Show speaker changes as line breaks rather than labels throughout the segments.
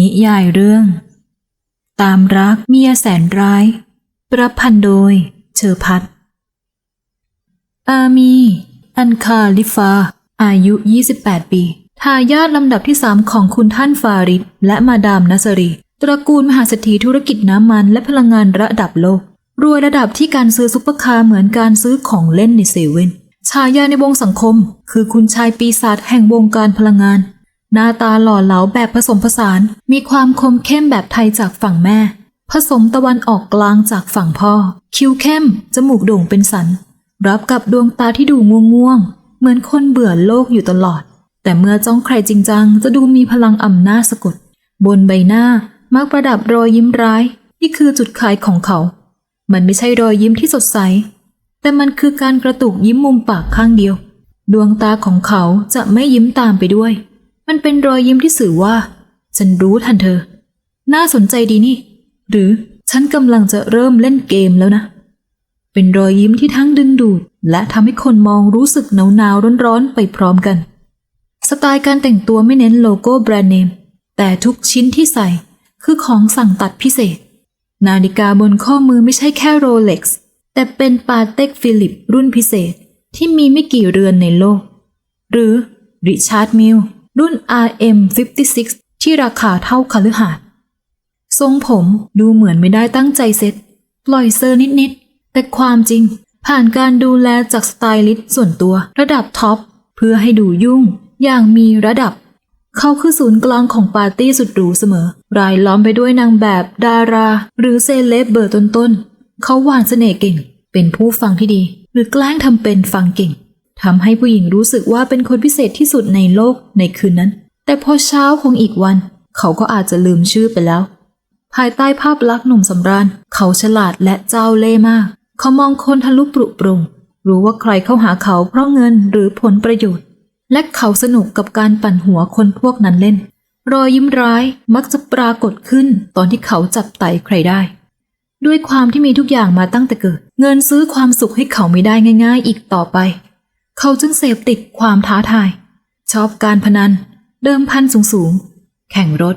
นิยายเรื่อง ตามรักเมียแสนร้าย ประพันธ์โดย เชอพัทอามี อันคาลิฟา อายุ 28 ปี ทายาทลำดับที่สามของคุณท่านฟาริดและมาดามนัสรี ตระกูลมหาเศรษฐีธุรกิจน้ำมันและพลังงานระดับโลก รวยระดับที่การซื้อซุปเปอร์คาร์เหมือนการซื้อของเล่นในเซเว่น ฉายาในวงสังคม คือคุณชายปีศาจแห่งวงการพลังงาน หน้าตาหล่อเหลาแบบผสมผสาน มีความคมเข้มแบบไทยจากฝั่งแม่ ผสมตะวันออกกลางจากฝั่งพ่อ คิ้วเข้ม จมูกโด่งเป็นสัน รับกับดวงตาที่ดูง่วงๆ เหมือนคนเบื่อโลกอยู่ตลอด แต่เมื่อจ้องใครจริงจังจะดูมีพลังอำนาจสะกด บนใบหน้ามักประดับรอยยิ้มร้าย นี่คือจุดขายของเขา มันไม่ใช่รอยยิ้มที่สดใส แต่มันคือการกระตุกยิ้มมุมปากข้างเดียว ดวงตาของเขาจะไม่ยิ้มตามไปด้วย มันเป็นรอยยิ้มที่สื่อว่า ฉันรู้ทันเธอ น่าสนใจดีนี่ หรือฉันกำลังจะเริ่มเล่นเกมแล้วนะ เป็นรอยยิ้มที่ทั้งดึงดูด และทำให้คนมองรู้สึกหนาวหนาวๆร้อนๆ ไปพร้อมกัน สไตล์การแต่งตัวไม่เน้นโลโก้แบรนด์เนม แต่ทุกชิ้นที่ใส่คือของสั่งตัดพิเศษ นาฬิกาบนข้อมือไม่ใช่แค่โรเล็กซ์แต่เป็นปาเต็กฟิลิปรุ่นพิเศษที่มีไม่กี่เรือนในโลก หรือริชาร์ดมิล รุ่น RM56 ที่ราคาเท่าคฤหาสน์ทรงผมดูเหมือนไม่ได้ตั้งใจเซ็ตปล่อยเซอร์นิดๆ แต่ความจริง ผ่านการดูแลจากสไตลิสต์ส่วนตัวระดับท็อป เพื่อให้ดูยุ่ง อย่างมีระดับ เขาคือศูนย์กลางของปาร์ตี้สุดหรูเสมอ รายล้อมไปด้วยนางแบบ ดารา หรือเซเลบเบอร์ต้นๆ เขาหวานเสน่ห์เก่ง เป็นผู้ฟังที่ดี หรือแกล้งทำเป็นฟังเก่ง ทำให้ผู้หญิงรู้สึกว่าเป็นคนพิเศษที่สุดในโลกในคืนนั้น แต่พอเช้าของอีกวัน เขาก็อาจจะลืมชื่อไปแล้ว ภายใต้ภาพลักษณ์หนุ่มสำราญ เขาฉลาดและเจ้าเล่ห์มาก เขามองคนทะลุปรุปรุงรู้ว่าใครเข้าหาเขาเพราะเงินหรือผลประโยชน์ และเขาสนุกกับการปั่นหัวคนพวกนั้นเล่น รอยยิ้มร้ายมักจะปรากฏขึ้นตอนที่เขาจับไต่ใครได้ ด้วยความที่มีทุกอย่างมาตั้งแต่เกิด เงินซื้อความสุขให้เขาไม่ได้ง่าย ๆ อีกต่อไป เขาจึงเสพติดความท้าทาย ชอบการพนัน เดิมพันสูงๆแข่งรถ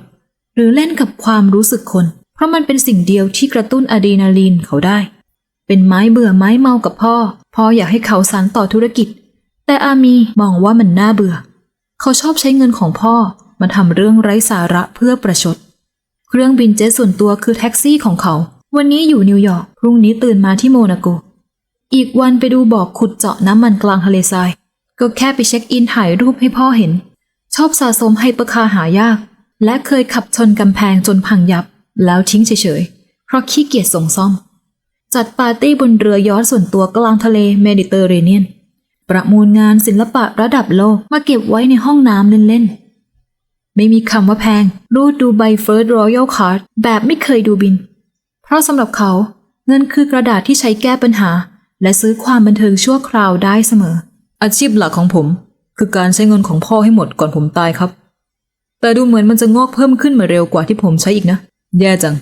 หรือเล่นกับความรู้สึกคน เพราะมันเป็นสิ่งเดียวที่กระตุ้นอะดรีนาลีนเขาได้ เป็นไม้เบื่อไม้เมากับพ่อ พ่ออยากให้เขาสานต่อธุรกิจ แต่อามีมองว่ามันน่าเบื่อ เขาชอบใช้เงินของพ่อมาทำเรื่องไร้สาระเพื่อประชด เครื่องบินเจ็ตส่วนตัวคือแท็กซี่ของเขา วันนี้อยู่นิวยอร์ก พรุ่งนี้ตื่นมาที่โมนาโก อีกวันไปดูบ่อขุดเจาะน้ำมันกลางทะเลทราย ก็แค่ไปเช็คอินถ่ายรูปให้พ่อเห็น ชอบสะสมไฮเปอร์คาร์หายาก และเคยขับชนกำแพงจนพังยับ แล้วทิ้งเฉยๆ เพราะขี้เกียจส่งซ่อม จัดปาร์ตี้บนเรือยอชต์ส่วนตัวกลางทะเลเมดิเตอร์เรเนียน ประมูลงานศิลปะระดับโลกมาเก็บไว้ในห้องน้ำเล่นๆ ไม่มีคำว่าแพง รูดดูใบเฟิร์สรอยัลคาร์ดแบบไม่เคยดูบิน เพราะสำหรับเขาเงินคือกระดาษที่ใช้แก้ปัญหา และซื้อความบันเทิงชั่วคราวได้เสมอ อาชีพหลักของผม คือการใช้เงินของพ่อให้หมดก่อนผมตายครับ แต่ดูเหมือนมันจะงอกเพิ่มขึ้นมาเร็วกว่าที่ผมใช้อีกนะ แย่จัง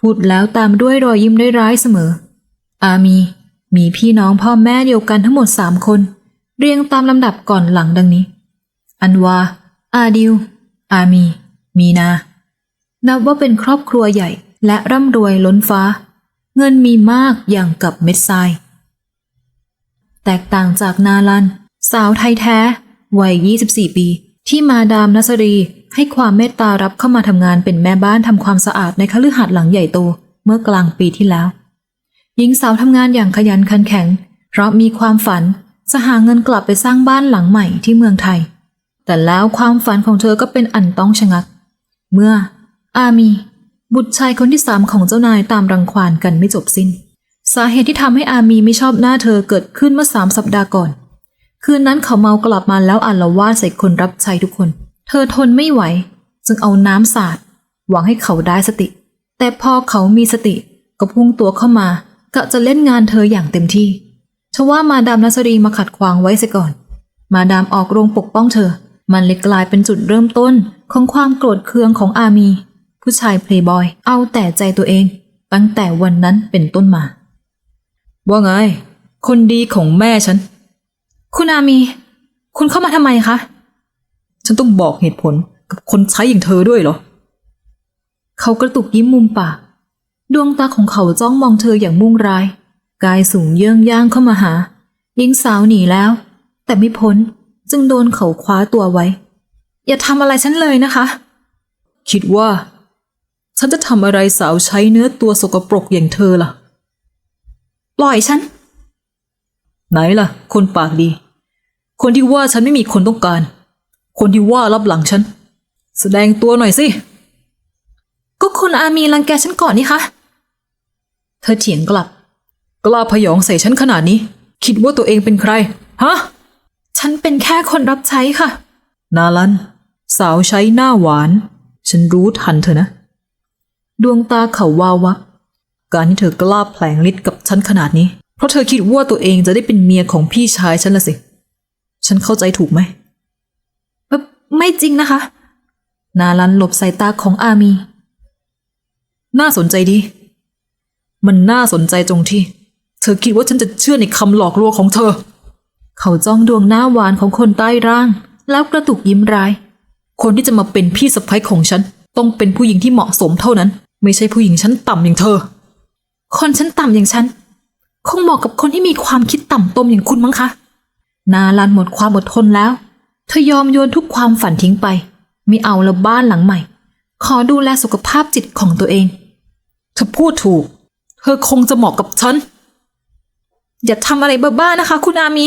พูดแล้วตามด้วยรอยยิ้มได้ร้ายๆเสมอ อามี มีพี่น้องพ่อแม่เดียวกันทั้งหมดสามคน เรียงตามลำดับก่อนหลังดังนี้ อันวา อาดิว อามี มีนา นับว่าเป็นครอบครัวใหญ่และร่ำรวยล้นฟ้า เงินมีมากอย่างกับเม็ดทราย แตกต่างจากนาลัน สาวไทยแท้ วัย 24 ปี ที่มาดามนัสรี ให้ความเมตตารับเข้ามาทำงานเป็นแม่บ้านทำความสะอาดในคฤหาสน์หลังใหญ่โตเมื่อกลางปีที่แล้ว หญิงสาวทำงานอย่างขยันขันแข็ง เพราะมีความฝันจะหาเงินกลับไปสร้างบ้านหลังใหม่ที่เมืองไทย แต่แล้วความฝันของเธอก็เป็นอันต้องชะงัก เมื่ออามี บุตรชายคนที่สามของเจ้านายตามรังควานกันไม่จบสิ้น สาเหตุที่ทำให้อามีไม่ชอบหน้าเธอเกิดขึ้นเมื่อสามสัปดาห์ก่อน คืนนั้นเขาเมากลับมาแล้วอาละวาดใส่คนรับใช้ทุกคน เธอทนไม่ไหว จึงเอาน้ำสาดหวังให้เขาได้สติ แต่พอเขามีสติ ก็พุ่งตัวเข้ามากะจะเล่นงานเธออย่างเต็มที่ทว่ามาดามนัสรีมาขัดขวางไว้เสียก่อน มาดามออกโรงปกป้องเธอ มันเลยกลายเป็นจุดเริ่มต้นของความโกรธเคืองของอามี ผู้ชายเพลย์บอย เอาแต่ใจตัวเอง ตั้งแต่วันนั้นเป็นต้นมา ว่าไง คนดีของแม่ฉัน คุณอามี คุณเข้ามาทำไมคะ ฉันต้องบอกเหตุผลกับคนใช้อย่างเธอด้วยเหรอ เขากระตุกยิ้มมุมปาก ดวงตาของเขาจ้องมองเธออย่างมุ่งร้าย กายสูงเยื่องย่างเข้ามาหาหญิงสาวหนีแล้ว แต่ไม่พ้นจึงโดนเขาคว้าตัวไว้ อย่าทำอะไรฉันเลยนะคะ คิดว่า ฉันจะทำอะไรสาวใช้เนื้อตัวสกปรกอย่างเธอล่ะ ปล่อยฉัน ไหนล่ะ คนปากดี คนที่ว่าฉันไม่มีคนต้องการ คนที่ว่ารับหลังฉัน แสดงตัวหน่อยสิ ก็คุณอามีรังแกฉันก่อนนี่คะ เธอเถียงกลับ กล้าพยองใส่ฉันขนาดนี้ คิดว่าตัวเองเป็นใคร ฮะ ฉันเป็นแค่คนรับใช้ค่ะ นาลัน สาวใช้หน้าหวาน ฉันรู้ทันเธอนะ ดวงตาเขาวาววับ การที่เธอกล้าแผลงฤทธิ์กับฉันขนาดนี้ เพราะเธอคิดว่าตัวเองจะได้เป็นเมียของพี่ชายฉันละสิ ฉันเข้าใจถูกไหมเอ่อไม่จริงนะคะ นาลันหลบสายตาของอามี น่าสนใจดี มันน่าสนใจตรงที่ เธอคิดว่าฉันจะเชื่อในคำหลอกลวงของเธอ เขาจ้องดวงหน้าหวานของคนใต้ร่าง แล้วกระตุกยิ้มร้าย คนที่จะมาเป็นพี่สะใภ้ของฉัน ต้องเป็นผู้หญิงที่เหมาะสมเท่านั้น ไม่ใช่ผู้หญิงชั้นต่ำอย่างเธอ คนชั้นต่ำอย่างฉัน คงเหมาะกับคนที่มีความคิดต่ำตมอย่างคุณมั้งคะ นาลันหมดความอดทนแล้ว เธอยอมโยนทุกความฝันทิ้งไปไม่เอาละบ้านหลังใหม่ ขอดูแลสุขภาพจิตของตัวเอง เธอพูดถูก เธอคงจะเหมาะกับฉัน อย่าทำอะไรบ้าๆนะคะ คุณอามี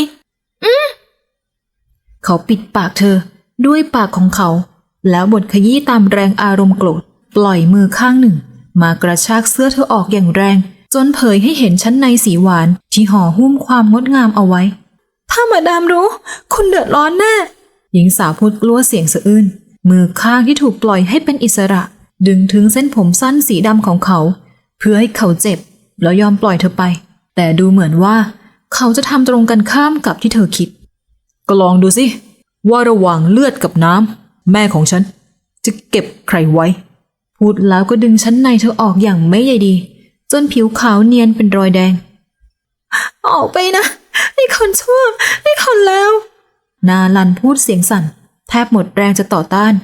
เขาปิดปากเธอด้วยปากของเขา แล้วบดขยี้ตามแรงอารมณ์โกรธ ปล่อยมือข้างหนึ่ง มากระชากเสื้อเธอออกอย่างแรง จนเผยให้เห็นชั้นในสีหวานที่ห่อหุ้มความงดงามเอาไว้ ถ้ามาดามรู้ คุณเดือดร้อนแน่หญิงสาวพูดกลัวเสียงสะอื้นมือข้างที่ถูกปล่อยให้เป็นอิสระ ดึงถึงเส้นผมสั้นสีดำของเขา เพื่อให้เขาเจ็บ แล้วยอมปล่อยเธอไป แต่ดูเหมือนว่า เขาจะทำตรงกันข้ามกับที่เธอคิด ก็ลองดูสิ ว่าระหว่างเลือดกับน้ำแม่ของฉัน จะเก็บใครไว้ พูดแล้วก็ดึงชั้นในเธอออกอย่างไม่ใยดี จนผิวขาวเนียนเป็นรอยแดง ออกไปนะ ไอ้คนชั่ว ไอ้คนแล้ว นาลันพูดเสียงสั่น แทบหมดแรงจะต่อต้าน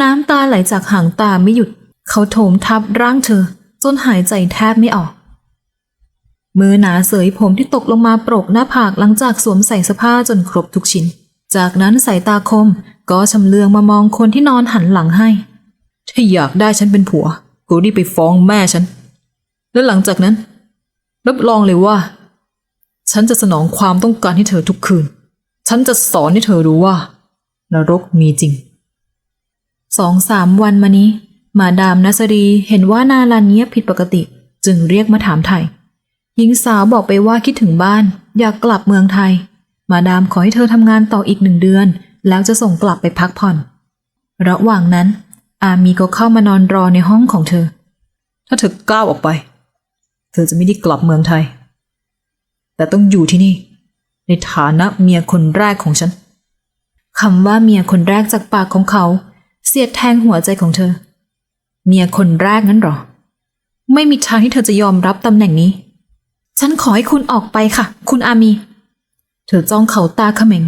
น้ำตาไหลจากหางตาไม่หยุด เขาโถมทับร่างเธอ จนหายใจแทบไม่ออก มือหนาเสยผมที่ตกลงมาโปรกหน้าผากหลังจากสวมใส่เสื้อผ้าจนครบทุกชิ้น จากนั้นสายตาคมก็ชำเลืองมามองคนที่นอนหันหลังให้ ถ้าอยากได้ฉันเป็นผัวก็รีบไปฟ้องแม่ฉัน แล้วหลังจากนั้น รับรองเลยว่า ฉันจะสนองความต้องการให้เธอทุกคืน ฉันจะสอนให้เธอรู้ว่า นรกมีจริง สองสามวันมานี้ มาดามนัสรีเห็นว่านาลันเงียบผิดปกติ จึงเรียกมาถามไทยหญิงสาวบอกไปว่าคิดถึงบ้าน อยากกลับเมืองไทย มาดามขอให้เธอทำงานต่ออีกหนึ่งเดือน แล้วจะส่งกลับไปพักผ่อน ระหว่างนั้น อามีก็เข้ามานอนรอในห้องของเธอ ถ้าเธอก้าวออกไป เธอจะไม่ได้กลับเมืองไทย แต่ต้องอยู่ที่นี่ ในฐานะเมียคนแรกของฉันคำว่าเมียคนแรกจากปากของเขา เสียดแทงหัวใจของเธอ เมียคนแรกงั้นหรอ ไม่มีทางที่เธอจะยอมรับตำแหน่งนี้ ฉันขอให้คุณออกไปค่ะ คุณอามี เธอจ้องเขาตาเขม็ง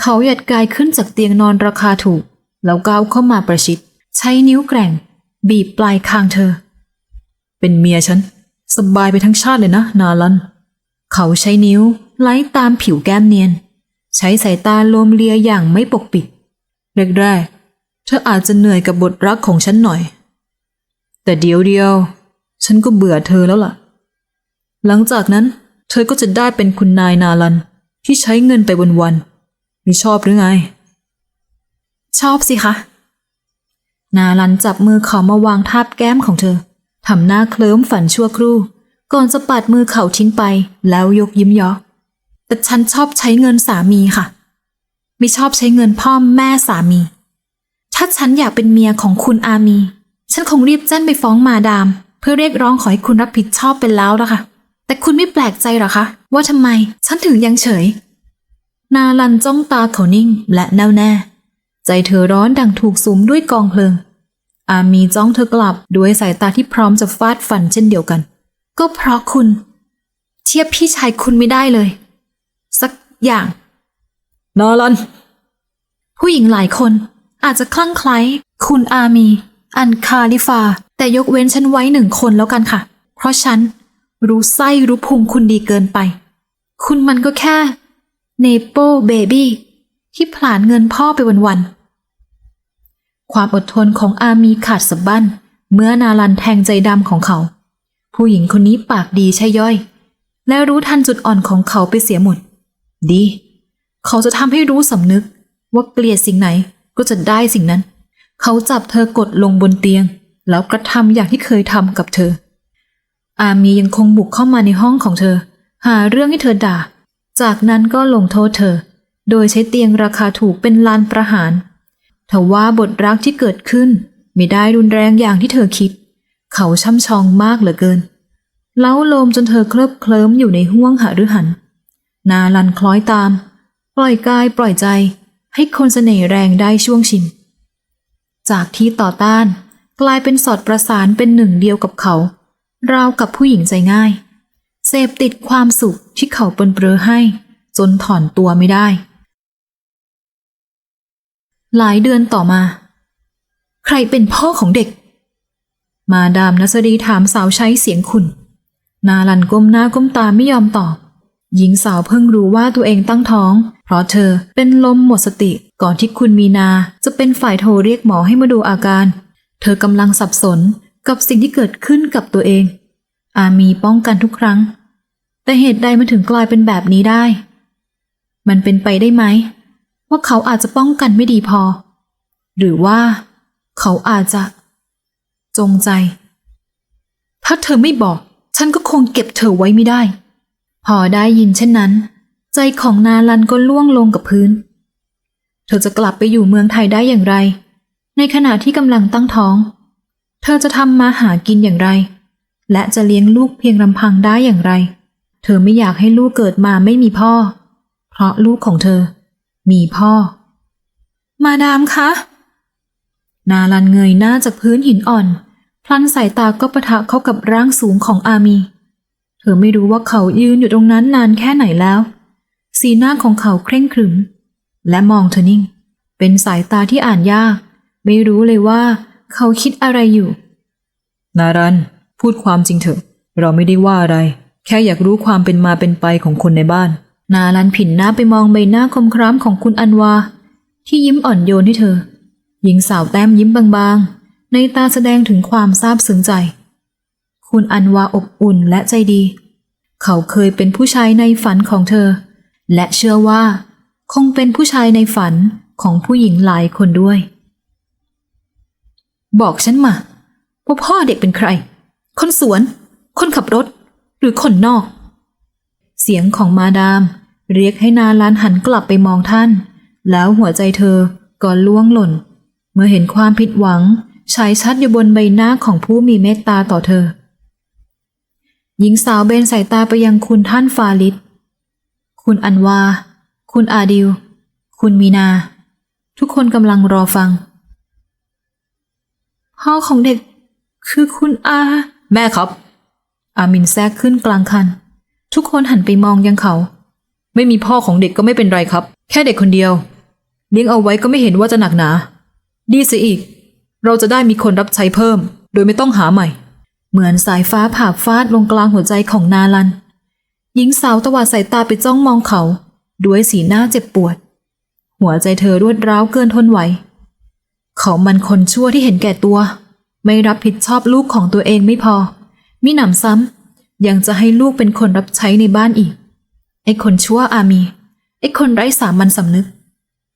เขาหยัดกายขึ้นจากเตียงนอนราคาถูก แล้วก้าวเข้ามาประชิด ใช้นิ้วแกร่ง บีบปลายคางเธอ เป็นเมียฉัน สบายไปทั้งชาติเลยนะ นาลัน เขาใช้นิ้วไล่ตามผิวแก้มเนียน ใช้สายตาโลมเลียอย่างไม่ปกปิดแรกๆเธออาจจะเหนื่อยกับบทรักของฉันหน่อย แต่เดียวเดียวๆฉันก็เบื่อเธอแล้วล่ะ หลังจากนั้น เธอก็จะได้เป็นคุณนายนาลัน ที่ใช้เงินไปวันๆม่ชอบหรือไง ชอบสิคะ นาลันจับมือเขามาวางทาบแก้มของเธอ ทำหน้าเคลิ้มฝันชั่วครู่ ก่อนจะปัดมือเขาทิ้งไป แล้วยกยิ้มยาะแต่ฉันชอบใช้เงินสามีค่ะ ไม่ชอบใช้เงินพ่อแม่สามี ถ้าฉันอยากเป็นเมียของคุณอามี ฉันคงรีบแจ้งไปฟ้องมาดาม เพื่อเรียกร้องขอให้คุณรับผิดชอบเป็นแล้วละค่ะ แต่คุณไม่แปลกใจหรอคะ ว่าทำไม ฉันถึงยังเฉย นาลันจ้องตาเขานิ่งและแน่วแน่ ใจเธอร้อนดังถูกสุมด้วยกองเพลิง อามีจ้องเธอกลับด้วยสายตาที่พร้อมจะฟาดฟันเช่นเดียวกัน ก็เพราะคุณ เทียบพี่ชายคุณไม่ได้เลย สักอย่างนาลันผู้หญิงหลายคนอาจจะคลั่งไคล้คุณอามี อันคาลิฟา แต่ยกเว้นฉันไว้หนึ่งคนแล้วกันค่ะ เพราะฉันรู้ไส้รู้พุงคุณดีเกินไป คุณมันก็แค่เนโปเบบี้ที่ผลาญเงินพ่อไปวันๆ ความอดทนของอามีขาดสะบั้น เมื่อนาลันแทงใจดำของเขา ผู้หญิงคนนี้ปากดีใช่ย่อย และรู้ทันจุดอ่อนของเขาไปเสียหมด ดี เขาจะทำให้รู้สำนึก ว่าเกลียดสิ่งไหนก็จะได้สิ่งนั้น เขาจับเธอกดลงบนเตียง แล้วกระทำอย่างที่เคยทำกับเธอ อามียังคงบุกเข้ามาในห้องของเธอ หาเรื่องให้เธอด่า จากนั้นก็ลงโทษเธอ โดยใช้เตียงราคาถูกเป็นลานประหาร ทว่าบทรักที่เกิดขึ้นไม่ได้รุนแรงอย่างที่เธอคิด เขาช่ำชองมากเหลือเกิน เล้าลมจนเธอเคลิบเคลิ้มอยู่ในห้วงหฤหัน นาลันคล้อยตาม ปล่อยกายปล่อยใจให้คนเสน่ห์แรงได้ช่วงชิม จากที่ต่อต้านกลายเป็นสอดประสานเป็นหนึ่งเดียวกับเขา ราวกับผู้หญิงใจง่าย เสพติดความสุขที่เขาเปนเปรอให้ จนถอนตัวไม่ได้ หลายเดือนต่อมา ใครเป็นพ่อของเด็ก มาดามนัสรีถามสาวใช้เสียงขุนนาลันก้มหน้าก้มตาไม่ยอมตอบ หญิงสาวเพิ่งรู้ว่าตัวเองตั้งท้อง เพราะเธอเป็นลมหมดสติก่อนที่คุณมีนาจะเป็นฝ่ายโทรเรียกหมอให้มาดูอาการ เธอกำลังสับสนกับสิ่งที่เกิดขึ้นกับตัวเอง อามีป้องกันทุกครั้ง แต่เหตุใดมันถึงกลายเป็นแบบนี้ได้ มันเป็นไปได้ไหม ว่าเขาอาจจะป้องกันไม่ดีพอ หรือว่าเขาอาจจะ จงใจ ถ้าเธอไม่บอก ฉันก็คงเก็บเธอไว้ไม่ได้ พอได้ยินเช่นนั้น ใจของนาลันก็ล่วงลงกับพื้น เธอจะกลับไปอยู่เมืองไทยได้อย่างไร ในขณะที่กำลังตั้งท้อง เธอจะทำมาหากินอย่างไร และจะเลี้ยงลูกเพียงลำพังได้อย่างไร เธอไม่อยากให้ลูกเกิดมาไม่มีพ่อ เพราะลูกของเธอ มีพ่อ มาดามคะ นาลันเงยหน้าจากพื้นหินอ่อน พลันสายตาก็ปะทะเข้ากับร่างสูงของอามี เธอไม่รู้ว่าเขายืนอยู่ตรงนั้นนานแค่ไหนแล้ว สีหน้าของเขาเคร่งขรึม และมองเธอนิ่ง เป็นสายตาที่อ่านยาก ไม่รู้เลยว่า เขาคิดอะไรอยู่
นารัน พูดความจริงเถอะ เราไม่ได้ว่าอะไร แค่อยากรู้ความเป็นมาเป็นไปของคนในบ้าน
นาลันผินหน้าไปมองใบหน้าคมคร้ำของคุณอันวา ที่ยิ้มอ่อนโยนให้เธอ หญิงสาวแต้มยิ้มบางๆ ในตาแสดงถึงความซาบซึ้งใจ คุณอันวาอบอุ่นและใจดี เขาเคยเป็นผู้ชายในฝันของเธอ และเชื่อว่า คงเป็นผู้ชายในฝันของผู้หญิงหลายคนด้วย บอกฉันมาว่าพ่อเด็กเป็นใคร คนสวน คนขับรถ หรือคนนอก เสียงของมาดาม เรียกให้นาลานหันกลับไปมองท่าน แล้วหัวใจเธอก็ล่วงหล่น เมื่อเห็นความผิดหวังฉายชัดอยู่บนใบหน้าของผู้มีเมตตาต่อเธอ หญิงสาวเบนสายตาไปยังคุณท่านฟาลิดคุณอันวา คุณอาดิว คุณมีนา ทุกคนกำลังรอฟัง พ่อของเด็กคือคุณอา
แม่ครับ
อามินแทรกขึ้นกลางคัน ทุกคนหันไปมองยังเขา
ไม่มีพ่อของเด็กก็ไม่เป็นไรครับ แค่เด็กคนเดียว เลี้ยงเอาไว้ก็ไม่เห็นว่าจะหนักหนา ดีเสียอีก เราจะได้มีคนรับใช้เพิ่ม โดยไม่ต้องหาใหม่
เหมือนสายฟ้าผ่าฟาดลงกลางหัวใจของนาลัน หญิงสาวตวาดสายตาไปจ้องมองเขา ด้วยสีหน้าเจ็บปวด หัวใจเธอรวดร้าวเกินทนไหว เขามันคนชั่วที่เห็นแก่ตัว ไม่รับผิดชอบลูกของตัวเองไม่พอมิหนำซ้ำ ยังจะให้ลูกเป็นคนรับใช้ในบ้านอีก ไอ้คนชั่วอามี ไอ้คนไร้สามัญสำนึก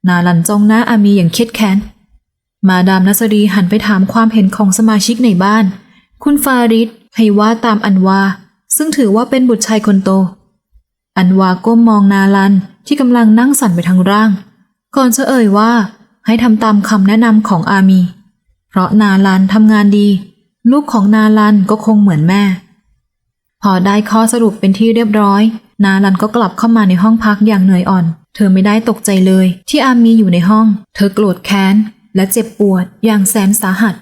นาลันจ้องหน้าอามีอย่างเครียดแค้น มาดามนัสรีหันไปถามความเห็นของสมาชิกในบ้าน คุณฟาริดให้ว่าตามอันวา ซึ่งถือว่าเป็นบุตรชายคนโต อันวาก้มมองนาลันที่กำลังนั่งสั่นไปทั้งร่าง ก่อนจะเอ่ยว่าให้ทำตามคำแนะนำของอามี เพราะนาลันทำงานดี ลูกของนาลันก็คงเหมือนแม่ พอได้ข้อสรุปเป็นที่เรียบร้อย นาลันก็กลับเข้ามาในห้องพักอย่างเหนื่อยอ่อน เธอไม่ได้ตกใจเลย ที่อามีอยู่ในห้อง เธอโกรธแค้น และเจ็บปวดอย่างแสนสาหัส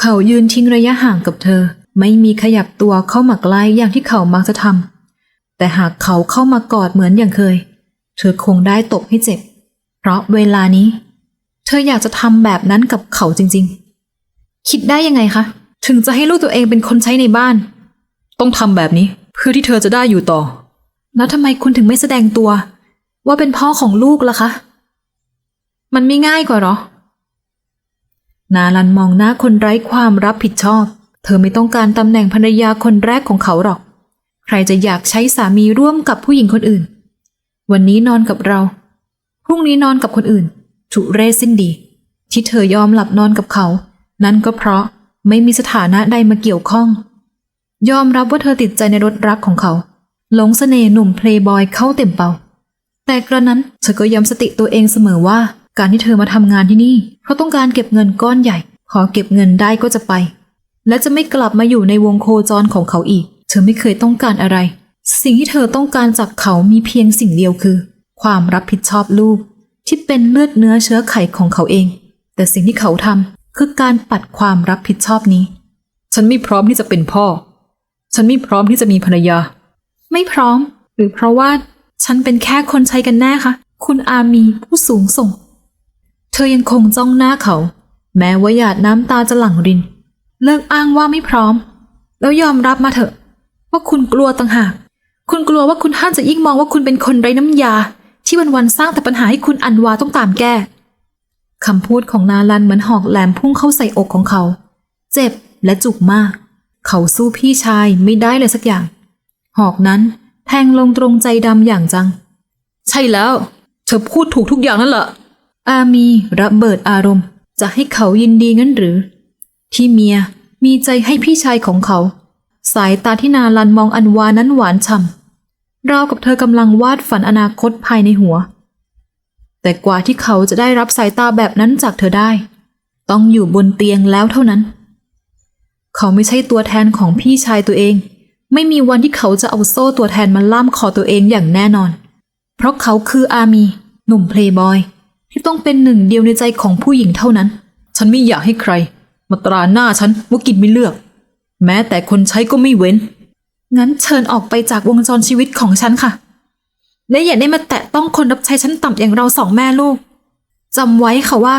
เขายืนทิ้งระยะห่างกับเธอ ไม่มีขยับตัวเข้ามาใกล้อย่างที่เขามักจะทำแต่หากเขาเข้ามากอดเหมือนอย่างเคย เธอคงได้ตบให้เจ็บ เพราะเวลานี้ เธออยากจะทำแบบนั้นกับเขาจริงๆ คิดได้ยังไงคะ
ถึงจะให้ลูกตัวเองเป็นคนใช้ในบ้าน ต้องทำแบบนี้ เพื่อที่เธอจะได้อยู่ต่อ
แล้วทำไมคุณถึงไม่แสดงตัว ว่าเป็นพ่อของลูกล่ะคะ มันไม่ง่ายกว่าหรอ
นาลันมองหน้าคนไร้ความรับผิดชอบ เธอไม่ต้องการตำแหน่งภรรยาคนแรกของเขาหรอก ใครจะอยากใช้สามีร่วมกับผู้หญิงคนอื่น วันนี้นอนกับเรา พรุ่งนี้นอนกับคนอื่นถูเรศสิ้นดี ที่เธอยอมหลับนอนกับเขา นั่นก็เพราะไม่มีสถานะใดมาเกี่ยวข้อง ยอมรับว่าเธอติดใจในรถรักของเขา หลงเสน่ห์หนุ่มเพลย์บอยเข้าเต็มเป่า แต่กระนั้นเธอก็ย้ำสติตัวเองเสมอว่า การที่เธอมาทำงานที่นี่เพราะต้องการเก็บเงินก้อนใหญ่พอเก็บเงินได้ก็จะไป และจะไม่กลับมาอยู่ในวงโคจรของเขาอีก เธอไม่เคยต้องการอะไร สิ่งที่เธอต้องการจากเขามีเพียงสิ่งเดียวคือ ความรับผิดชอบลูก ที่เป็นเลือดเนื้อเชื้อไขของเขาเอง แต่สิ่งที่เขาทำคือการปัดความรับผิดชอบนี้ ฉันไม่พร้อมที่จะเป็นพ่อ ฉันไม่พร้อมที่จะมีภรรยา
ไม่พร้อม หรือเพราะว่า ฉันเป็นแค่คนใช้กันแน่คะคุณอามีผู้สูงส่ง
เธอยังคงจ้องหน้าเขา แม้ว่าหยาดน้ำตาจะหลั่งริน
เลิกอ้างว่าไม่พร้อม แล้วยอมรับมาเถอะ ว่าคุณกลัวต่างหาก คุณกลัวว่าคุณท่านจะยิ่งมองว่าคุณเป็นคนไร้น้ำยา ที่วันๆสร้างแต่ปัญหาให้คุณอันวาต้องตามแก้
คำพูดของนาลันเหมือนหอกแหลมพุ่งเข้าใส่อกของเขา เจ็บและจุกมาก เขาสู้พี่ชายไม่ได้เลยสักอย่าง หอกนั้นแทงลงตรงใจดำอย่างจัง ใช่แล้ว เธอพูดถูกทุกอย่างนั่นแหละอามีระเบิดอารมณ์ จะให้เขายินดีงั้นหรือ ที่เมียมีใจให้พี่ชายของเขา สายตาที่นาลันมองอันวานั้นหวานฉ่ำราวกับเธอกำลังวาดฝันอนาคตภายในหัว แต่กว่าที่เขาจะได้รับสายตาแบบนั้นจากเธอได้ ต้องอยู่บนเตียงแล้วเท่านั้น เขาไม่ใช่ตัวแทนของพี่ชายตัวเอง ไม่มีวันที่เขาจะเอาโซ่ตัวแทนมาล่ามคอตัวเองอย่างแน่นอน เพราะเขาคืออามี หนุ่มเพลย์บอย ที่ต้องเป็นหนึ่งเดียวในใจของผู้หญิงเท่านั้น ฉันไม่อยากให้ใคร มาตราหน้าฉันว่ากินไม่เลือก แม้แต่คนใช้ก็ไม่เว้น
งั้นเชิญออกไปจากวงจรชีวิตของฉันค่ะ และอย่าได้มาแตะต้องคนรับใช้ชั้นต่ำอย่างเราสองแม่ลูกจำไว้ค่ะว่า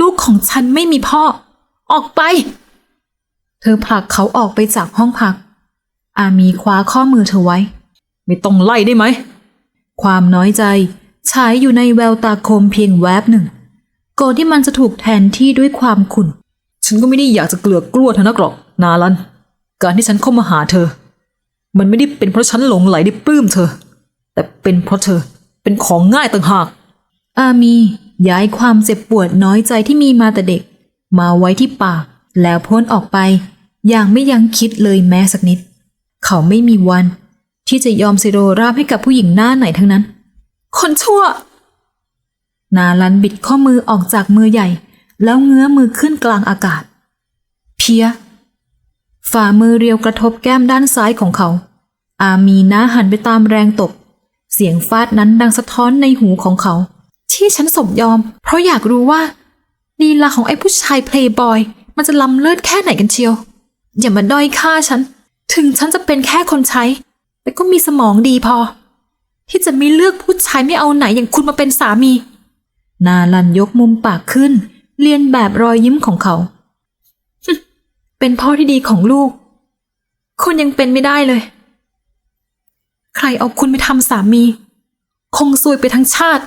ลูกของฉันไม่มีพ่อ ออกไป
เธอผลักเขาออกไปจากห้องพัก อามีคว้าข้อมือเธอไว้ ไม่ต้องไล่ได้ไหม ความน้อยใจฉายอยู่ในแววตาคมเพียงแวบหนึ่งก่อนที่มันจะถูกแทนที่ด้วยความขุ่น ฉันก็ไม่ได้อยากจะเกลือกกลัวเธอนักหรอก นาลัน การที่ฉันเข้ามาหาเธอ มันไม่ได้เป็นเพราะฉันหลงไหลได้ปลื้มเธอ แต่เป็นเพราะเธอเป็นของง่ายต่างหาก อามีย้ายความเจ็บปวดน้อยใจที่มีมาแต่เด็ก มาไว้ที่ปาก แล้วพ้นออกไปอย่างไม่ยังคิดเลยแม้สักนิด เขาไม่มีวัน ที่จะยอมเซโรราบให้กับผู้หญิงหน้าไหนทั้งนั้น
คนชั่ว
นาลันบิดข้อมือออกจากมือใหญ่ แล้วเงื้อมือขึ้นกลางอากาศ เพีย ฝ่ามือเรียวกระทบแก้มด้านซ้ายของเขา อามีน้าหันไปตามแรงตบเสียงฟาดนั้นดังสะท้อนในหูของเขา
ที่ฉันสมยอม เพราะอยากรู้ว่าลีลาของไอ้ผู้ชายเพลย์บอย มันจะล้ำเลิศแค่ไหนกันเชียว อย่ามาด้อยค่าฉัน ถึงฉันจะเป็นแค่คนใช้ แต่ก็มีสมองดีพอ ที่จะไม่เลือกผู้ชายไม่เอาไหนอย่างคุณมาเป็นสามี
นาลันยกมุมปากขึ้น เลียนแบบรอยยิ้มของเขา
เป็นพ่อที่ดีของลูก คุณยังเป็นไม่ได้เลย ใครเอาคุณไปทำสามี คงซวยไปทั้งชาติ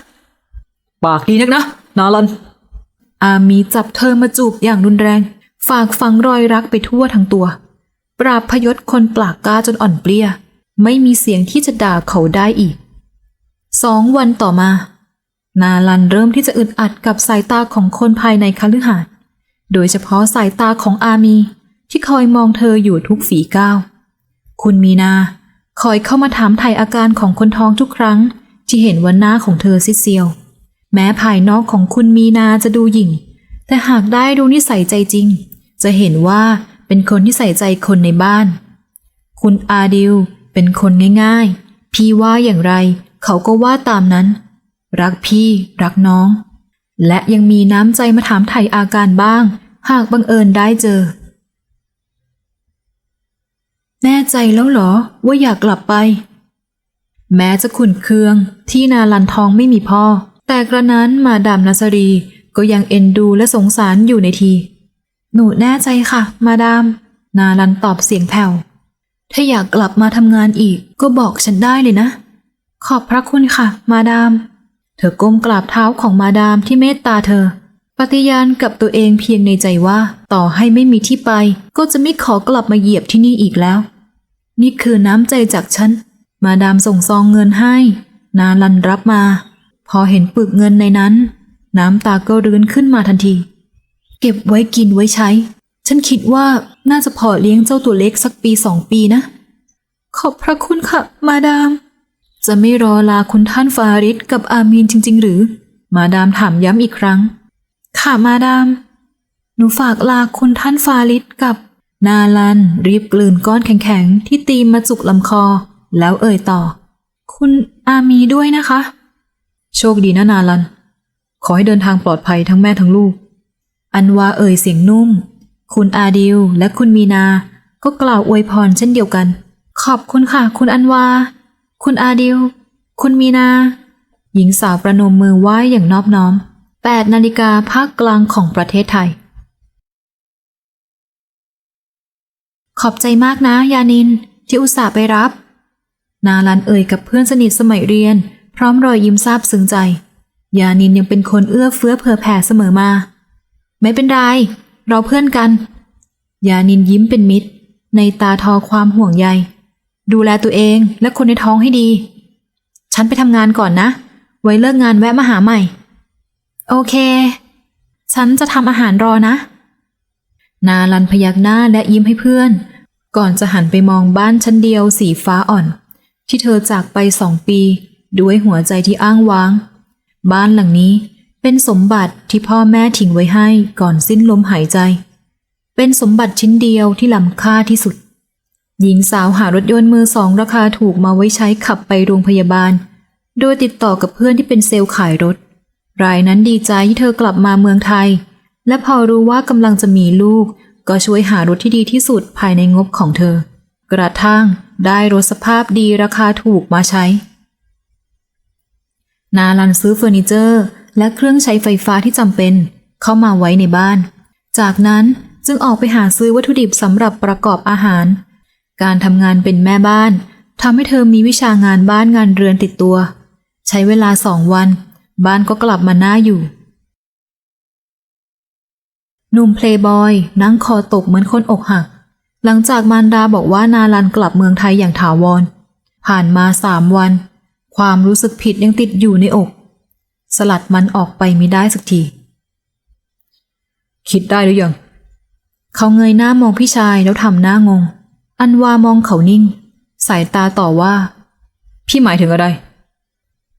ปากดีนักนะ นาลันอามีจับเธอมาจูบอย่างรุนแรง ฝากฝังรอยรักไปทั่วทั้งตัว ปราบพยศคนปลากกาจนอ่อนเปลี้ย ไม่มีเสียงที่จะด่าเขาได้อีก สองวันต่อมา นาลันเริ่มที่จะอึดอัดกับสายตาของคนภายในคฤหาสน์โดยเฉพาะสายตาของอามี ที่คอยมองเธออยู่ทุกฝีก้าว คุณมีนา คอยเข้ามาถามไถ่อาการของคนท้องทุกครั้ง ที่เห็นว่าหน้าของเธอซิเซียว แม้ภายนอกของคุณมีนาจะดูหยิ่ง แต่หากได้ดูนิสัยใจจริง จะเห็นว่าเป็นคนที่ใส่ใจคนในบ้าน คุณอาดิลเป็นคนง่ายๆ พี่ว่าอย่างไร เขาก็ว่าตามนั้น รักพี่ รักน้อง และยังมีน้ำใจมาถามไถ่อาการบ้าง หากบังเอิญได้เจอ แน่ใจแล้วเหรอว่าอยากกลับไป แม้จะขุนเคืองที่นาลันทองไม่มีพ่อ แต่กระนั้นมาดามนาซารีก็ยังเอ็นดูและสงสารอยู่ในที
หนูแน่ใจค่ะ มาดาม
นาลันตอบเสียงแผ่ว
ถ้าอยากกลับมาทำงานอีกก็บอกฉันได้เลยนะ ขอบพระคุณค่ะ มาดาม
เธอก้มกราบเท้าของมาดามที่เมตตาเธอ ปฏิญาณกับตัวเองเพียงในใจว่า ต่อให้ไม่มีที่ไป ก็จะไม่ขอกลับมาเหยียบที่นี่อีกแล้ว นี่คือน้ำใจจากฉัน มาดามส่งซองเงินให้ นาลันรับมา พอเห็นปึกเงินในนั้น น้ำตาก็รื้นขึ้นมาทันที
เก็บไว้กินไว้ใช้ ฉันคิดว่าน่าจะพอเลี้ยงเจ้าตัวเล็กสักปีสองปีนะ ขอบพระคุณค่ะ มาดาม จะไม่รอลาคุณท่านฟาริสกับอามีนจริง ๆ หรือ
มาดามถามย้ำอีกครั้ง
ค่ะมาดาม หนูฝากลาคุณท่านฟาริสกับ
นาลันรีบกลืนก้อนแข็งๆที่ตีมาจุกลำคอ แล้วเอ่ยต่อ
คุณอามีด้วยนะคะ
โชคดีนะนาลัน ขอให้เดินทางปลอดภัยทั้งแม่ทั้งลูก อันวาเอ่ยเสียงนุ่ม คุณอาดิวและคุณมีนา ก็กล่าวอวยพรเช่นเดียวกัน
ขอบคุณค่ะ คุณอันวา คุณอาดิว คุณมีนา
หญิงสาวประนมมือไหว้อย่างนอบน้อม 8 นาฬิกาภาคกลางของประเทศไทย
ขอบใจมากนะ ยานิน ที่อุตส่าห์ไปรับ
นาลันเอ่ยกับเพื่อนสนิทสมัยเรียน พร้อมรอยยิ้มซาบซึ้งใจ ยานินยังเป็นคนเอื้อเฟื้อเผื่อแผ่เสมอมา
ไม่เป็นไร เราเพื่อนกัน
ยานินยิ้มเป็นมิตร ในตาทอความห่วงใย ดูแลตัวเองและคนในท้องให้ดี ฉันไปทำงานก่อนนะ ไว้เลิกงานแวะมาหาใหม่
โอเค ฉันจะทำอาหารรอนะ
นาลันพยักหน้าและยิ้มให้เพื่อน ก่อนจะหันไปมองบ้านชั้นเดียวสีฟ้าอ่อน ที่เธอจากไปสองปี ด้วยหัวใจที่อ้างว้าง บ้านหลังนี้ เป็นสมบัติที่พ่อแม่ทิ้งไว้ให้ก่อนสิ้นลมหายใจ เป็นสมบัติชิ้นเดียวที่ล้ำค่าที่สุด หญิงสาวหารถยนต์มือสองราคาถูกมาไว้ใช้ขับไปโรงพยาบาล โดยติดต่อกับเพื่อนที่เป็นเซลล์ขายรถ รายนั้นดีใจที่เธอกลับมาเมืองไทย และพอรู้ว่ากำลังจะมีลูก ก็ช่วยหารถที่ดีที่สุดภายในงบของเธอ กระทั่งได้รถสภาพดีราคาถูกมาใช้ นาลันซื้อเฟอร์นิเจอร์ และเครื่องใช้ไฟฟ้าที่จำเป็น เข้ามาไว้ในบ้าน จากนั้นจึงออกไปหาซื้อวัตถุดิบสำหรับประกอบอาหาร การทำงานเป็นแม่บ้านทำให้เธอมีวิชางานบ้านงานเรือนติดตัว ใช้เวลาสองวัน บ้านก็กลับมาหน้าอยู่ หนุ่มเพลย์บอยนั่งคอตกเหมือนคนอกหัก หลังจากมารดาบอกว่านาลันกลับเมืองไทยอย่างถาวร ผ่านมาสามวัน ความรู้สึกผิดยังติดอยู่ในอก สลัดมันออกไปไม่ได้สักที คิดได้หรือยัง เขาเงยหน้ามองพี่ชายแล้วทำหน้างง อันวามองเขานิ่ง สายตาต่อว่า พี่หมายถึงอะไร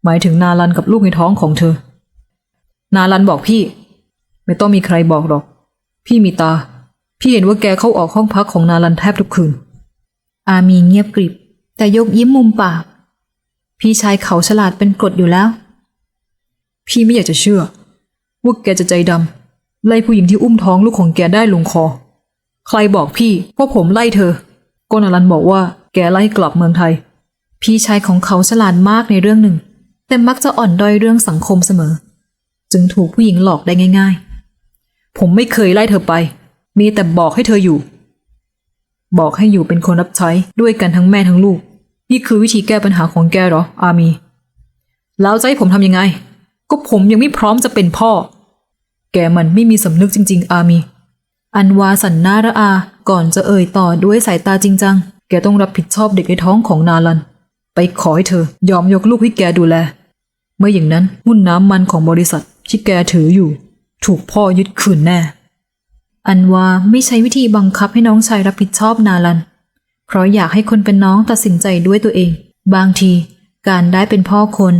หมายถึงนาลันกับลูกในท้องของเธอ นาลันบอกพี่ ไม่ต้องมีใครบอกหรอก พี่มีตา พี่เห็นว่าแกเข้าออกห้องพักของนาลันแทบทุกคืน อามีเงียบกริบ แต่ยกยิ้มมุมปาก พี่ชายเขาฉลาดเป็นกรดอยู่แล้ว พี่ไม่อยากจะเชื่อ ว่าแกจะใจดำไล่ผู้หญิงที่อุ้มท้องลูกของแกได้ลงคอ ใครบอกพี่ว่าผมไล่เธอก็นารันบอกว่าแกไล่กลับเมืองไทย พี่ชายของเขาฉลาดมากในเรื่องหนึ่ง แต่มักจะอ่อนด้อยเรื่องสังคมเสมอ จึงถูกผู้หญิงหลอกได้ง่าย ๆ ผมไม่เคยไล่เธอไป มีแต่บอกให้เธออยู่ บอกให้อยู่เป็นคนรับใช้ด้วยกันทั้งแม่ทั้งลูก นี่คือวิธีแก้ปัญหาของแกหรอ อามี แล้วจะให้ผมทำยังไง ก็ผมยังไม่พร้อมจะเป็นพ่อ แกมันไม่มีสำนึกจริง ๆ อามี อันวาสันหน้าระอา ก่อนจะเอ่ยต่อด้วยสายตาจริงจัง แกต้องรับผิดชอบเด็กในท้องของนาลัน ไปขอให้เธอ ยอมยกลูกให้แกดูแล เมื่ออย่างนั้นหุ้นน้ำมันของบริษัทที่แกถืออยู่ ถูกพ่อยึดคืนแน่ อันวาไม่ใช้วิธีบังคับให้น้องชายรับผิดชอบนาลัน เพราะอยากให้คนเป็นน้องตัดสินใจด้วยตัวเอง บางทีการได้เป็นพ่อคน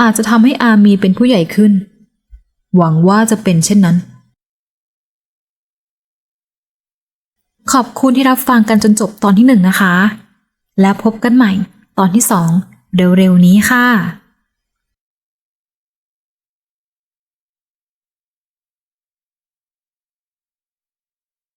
อาจจะทำให้อามีเป็นผู้ใหญ่ขึ้น หวังว่าจะเป็นเช่นนั้น
ขอบคุณที่รับฟังกันจนจบตอนที่หนึ่งนะคะ แล้วพบกันใหม่ตอนที่สองเร็วๆนี้ค่ะ